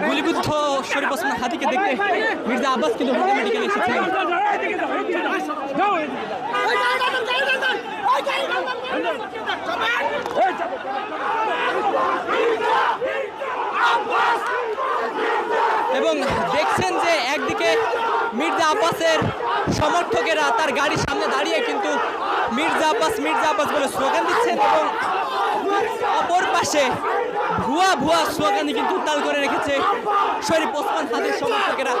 গুলিবিদ্ধ শরীফ ওসমান হাদিকে দেখতে মির্জা আব্বাস কিন্তু মেডিকেলে এবং দেখছেন যে একদিকে মির্জা আব্বাসের সমর্থকেরা তার গাড়ির সামনে দাঁড়িয়ে কিন্তু মির্জা আব্বাস মির্জা আব্বাস বলে স্লোগান দিচ্ছেন এবং অপর পাশে ভুয়া ভুয়া স্লোগানই কিন্তু উত্তাল করে রেখেছে শরীফ ওসমান হাদির সমর্থকেরা।